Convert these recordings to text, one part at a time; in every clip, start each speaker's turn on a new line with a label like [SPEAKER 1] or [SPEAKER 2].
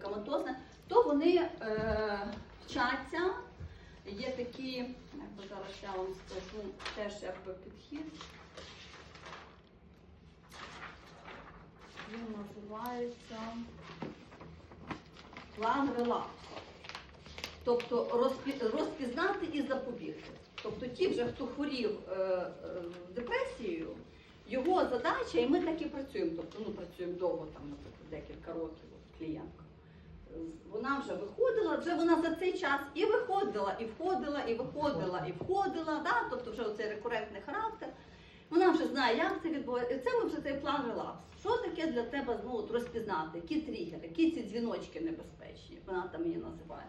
[SPEAKER 1] медикаментозне, то вони е, вчаться. Є такі, як зараз я вам скажу, теж якби підхід. Він називається план релапсу. Тобто розпізнати і запобігти. Тобто ті вже, хто хворів е, е, депресією, його задача, і ми так і працюємо, тобто ну, працюємо довго, там, наприклад, декілька років клієнтка. Вже виходила, вже вона за цей час і виходила, і входила, і виходила, і входила, да? тобто вже оцей рекурентний характер. Вона вже знає, як це відбувається. І це ми вже цей план релапс. Що таке для тебе ну, от розпізнати, які тригери, які ці дзвіночки небезпечні, вона там її називає.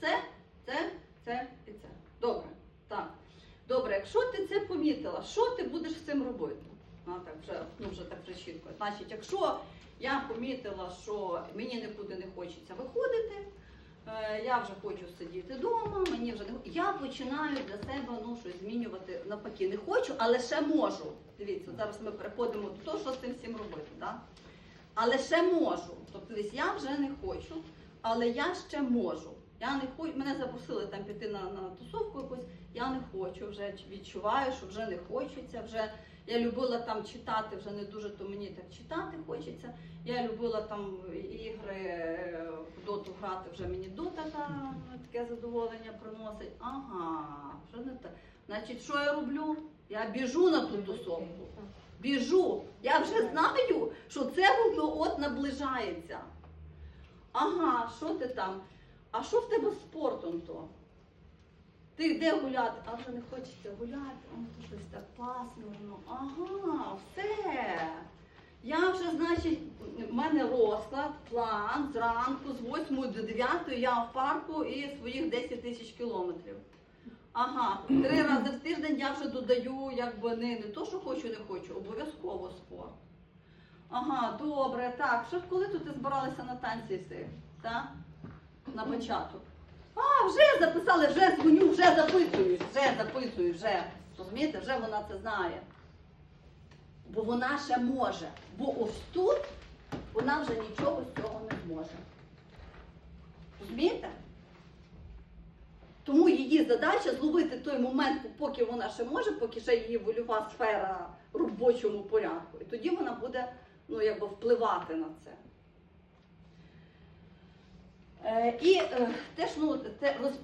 [SPEAKER 1] Це, це, це і це. Добре. Так. Добре, якщо ти це помітила, що ти будеш з цим робити? Вона так вже, ну вже так вже чітко. Значить, якщо я помітила, що мені нікуди не хочеться виходити, е, я вже хочу сидіти вдома, мені вже не я починаю для себе ну, щось змінювати навпаки. Не хочу, але ще можу. Дивіться, зараз ми переходимо до того, що з цим всім робити. Да? Але ще можу. Тобто, я вже не хочу, але я ще можу. Я не хочу, мене запросили там піти на, на тусовку якусь, я не хочу, вже відчуваю, що вже не хочеться. Вже я любила там читати, вже не дуже то мені так читати хочеться. Я любила там ігри е, в доту грати, вже мені дота та, таке задоволення приносить. Ага, вже не так. Значить, що я роблю? Я біжу на ту тусовку. Біжу. Я вже знаю, що це воно от наближається. Ага, що ти там? А що в тебе з спортом то? Ти де гуляти? А вже не хочеться гуляти, а то щось так пасмурно. Ага, все. Я вже, значить, в мене розклад, план зранку з 8 до 9 я в парку і своїх 10 тисяч кілометрів. Ага, три рази в тиждень я вже додаю, якби не, не то, що хочу, не хочу, обов'язково спорт. Ага, добре, так. Що коли тут ти збиралися на танці всі? Так? На початок. А, вже записали, вже дзвоню, вже записують, вже записують, вже. Розумієте, вже вона це знає. Бо вона ще може. Бо ось тут вона вже нічого з цього не зможе. Розумієте? Тому її задача зловити той момент, поки вона ще може, поки ще її вольова сфера в робочому порядку. І тоді вона буде ну, якби впливати на це. Е, і е, теж ну, те розпізнання.